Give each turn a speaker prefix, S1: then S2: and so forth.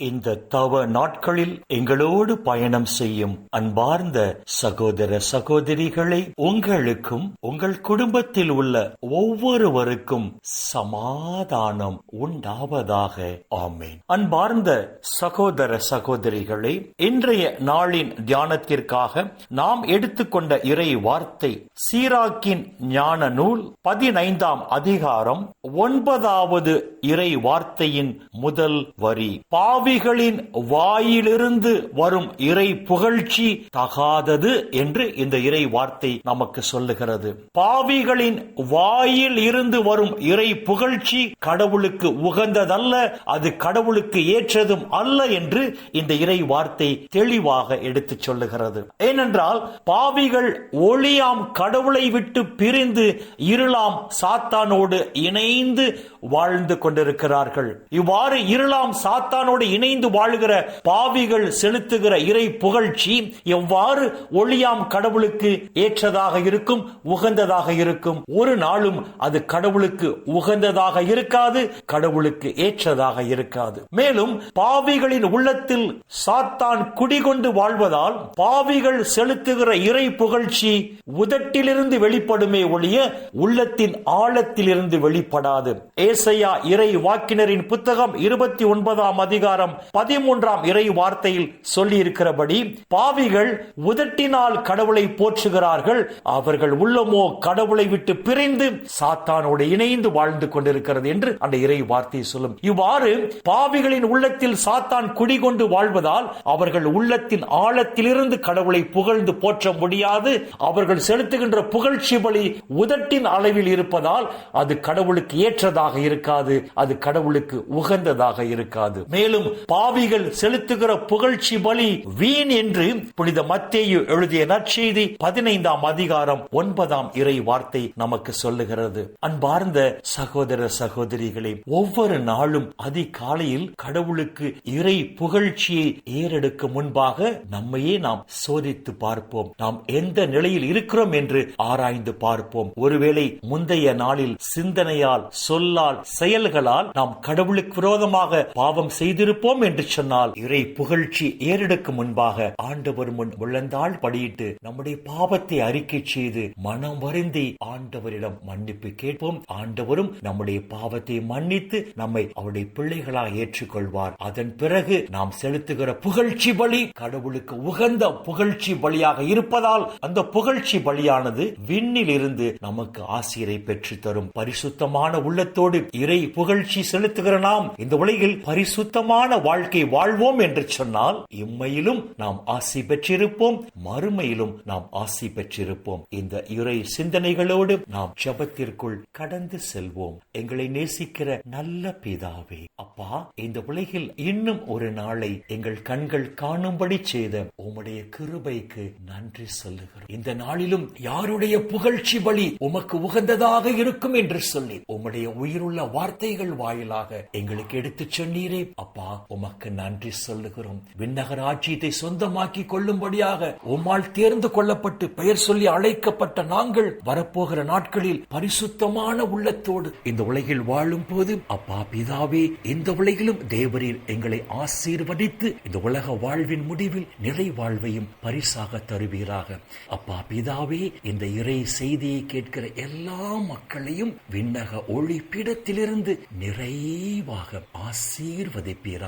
S1: இந்த தவ நாட்களில் எங்களோடு பயணம் செய்யும் அன்பார்ந்த சகோதர சகோதரிகளை உங்களுக்கும் உங்கள் குடும்பத்தில் உள்ள ஒவ்வொருவருக்கும் சமாதானம் உண்டாவதாக. ஆமேன். அன்பார்ந்த சகோதர சகோதரிகளை இன்றைய நாளின் தியானத்திற்காக நாம் எடுத்துக்கொண்ட இறை வார்த்தை சீராக்கின் ஞான நூல் பதினைந்தாம் அதிகாரம் ஒன்பதாவது இறை வார்த்தையின் முதல் வரி. பாவி பாவிகளின் வாயிலிருந்து வரும் இறை புகழ்ச்சி தகாதது என்று இந்த இறை வார்த்தை நமக்கு சொல்லுகிறது. பாவிகளின் வாயில் இருந்து வரும் இறை புகழ்ச்சி கடவுளுக்கு உகந்ததல்ல அது கடவுளுக்கு ஏற்றதும் அல்ல என்று இந்த இறை வார்த்தை தெளிவாக எடுத்துச் சொல்லுகிறது. ஏனென்றால் பாவிகள் ஒளியாம் கடவுளை விட்டு பிரிந்து இருளாம் சாத்தானோடு இணைந்து வாழ்ந்து கொண்டிருக்கிறார்கள். இவ்வாறு இருளாம் சாத்தானோடு இணைந்து வாழ்கிற பாவிகள் செலுத்துகிற இறை புகழ்ச்சி எவ்வாறு ஒளியாம் கடவுளுக்கு ஏற்றதாக இருக்கும் உகந்ததாக இருக்கும்? ஒரு நாளும் அது கடவுளுக்கு உகந்ததாக இருக்காது கடவுளுக்கு ஏற்றதாக இருக்காது. மேலும் பாவிகளின் உள்ளத்தில் சாத்தான் குடிகொண்டு வாழ்வதால் பாவிகள் செலுத்துகிற இறை புகழ்ச்சி உதட்டிலிருந்து வெளிப்படுமே ஒழிய உள்ளத்தின் ஆழத்திலிருந்து வெளிப்படாது. ஏசையா இறை வாக்கினரின் புத்தகம் இருபத்தி ஒன்பதாம் அதிகாரம் அதிகாரம் பதிமூன்றாம் இறை வார்த்தையில் சொல்லி இருக்கிறபடி பாவிகள் உதட்டினால் கடவுளை போற்றுகிறார்கள் அவர்கள் உள்ளமோ கடவுளை விட்டு பிரிந்து சாத்தானோடு இணைந்து வாழ்ந்து கொண்டிருக்கிறது என்று அந்த இறை வார்த்தை சொல்லும். இவ்வாறு பாவிகளின் உள்ளத்தில் சாத்தான் குடிகொண்டு வாழ்வதால் அவர்கள் உள்ளத்தின் ஆழத்திலிருந்து கடவுளை புகழ்ந்து போற்ற முடியாது அவர்கள் செலுத்துகின்ற புகழ்ச்சி பலி உதட்டின் அளவில் இருப்பதால் அது கடவுளுக்கு ஏற்றதாக இருக்காது அது கடவுளுக்கு உகந்ததாக இருக்காது. மேலும் பாவிகள் செலுத்துகிற புகழ்ச்சி பலி வீண் என்று புனித மத்தேயு எழுதிய நற்செய்தி பதினைந்தாம் அதிகாரம் ஒன்பதாம் இறை வார்த்தை நமக்கு சொல்லுகிறது. அன்பார்ந்த சகோதர சகோதரிகளே ஒவ்வொரு நாளும் அதிகாலையில் கடவுளுக்கு இறை புகழ்ச்சியை ஏறெடுக்க முன்பாக நம்மையே நாம் சோதித்து பார்ப்போம். நாம் எந்த நிலையில் இருக்கிறோம் என்று ஆராய்ந்து பார்ப்போம். ஒருவேளை முந்தைய நாளில் சிந்தனையால் சொல்லால் செயல்களால் நாம் கடவுளுக்கு விரோதமாக பாவம் செய்திருப்போம். என்று சொன்னால் இறை புகழ்ச்சி ஏறெடுக்கு முன்பாக ஆண்டவர் முன் விழுந்தால் படியிட்டு நம்முடைய பாவத்தை அறிக்கை செய்து மனம் வருந்தி ஆண்டவரிடம் மன்னிப்பு கேட்போம். ஆண்டவரும் நம்முடைய பாவத்தை மன்னித்து நம்மை அவருடைய பிள்ளைகளாக ஏற்றுக்கொள்வார். அதன் பிறகு நாம் செலுத்துகிற புகழ்ச்சி பலி கடவுளுக்கு உகந்த புகழ்ச்சி பலியாக இருப்பதால் அந்த புகழ்ச்சி பலியானது விண்ணில் இருந்து நமக்கு ஆசிரியரை பெற்று தரும் பரிசுத்தமான உள்ளத்தோடு இறை புகழ்ச்சி செலுத்துகிற நாம் இந்த உலகில் பரிசுத்தமான வாழ்க்கை வாழ்வோம் என்று சொன்னால் இம்மையிலும் நாம் ஆசி பெற்றிருப்போம் மறுமையிலும் நாம் ஆசி பெற்றிருப்போம். இந்த இறை சிந்தனைகளோடு நாம் ஜபத்திற்குள் கடந்து செல்வோம். எங்களை நேசிக்கிற நல்ல பிதாவே அப்பா இந்த உலகில் இன்னும் ஒரு நாளை எங்கள் கண்கள் காணும்படி செய்த உம்முடைய கிருபைக்கு நன்றி சொல்லுகிறோம். இந்த நாளிலும் யாருடைய புகழ்ச்சி வழி உமக்கு உகந்ததாக இருக்கும் என்று சொல்லி உம்முடைய உயிருள்ள வார்த்தைகள் வாயிலாக எங்களுக்கு எடுத்துச் சொன்னீரே அப்பா. உமக்கு நன்றி சொல்லுகிறோம். விண்ணகர் ஆட்சியத்தை சொந்தமாக்கி கொள்ளும்படியாக உம்மால் தேர்ந்து கொள்ளப்பட்டு பெயர் சொல்லி அழைக்கப்பட்ட நாங்கள் வரப்போகிற நாட்களில் பரிசுத்தமான உள்ளத்தோடு இந்த உலகில் வாழும் போது அப்பா பிதாவே இந்த உலகிலும் தேவரீர் எங்களை ஆசீர்வதித்து இந்த உலக வாழ்வின் முடிவில் நிறைவாழ்வையும் பரிசாக தருவீராக. அப்பா பிதாவே இந்த இறை செய்தியை கேட்கிற எல்லா மக்களையும் விண்ணக ஒளிப்பிடத்திலிருந்து நிறைவாக ஆசீர்வதிப்பீராக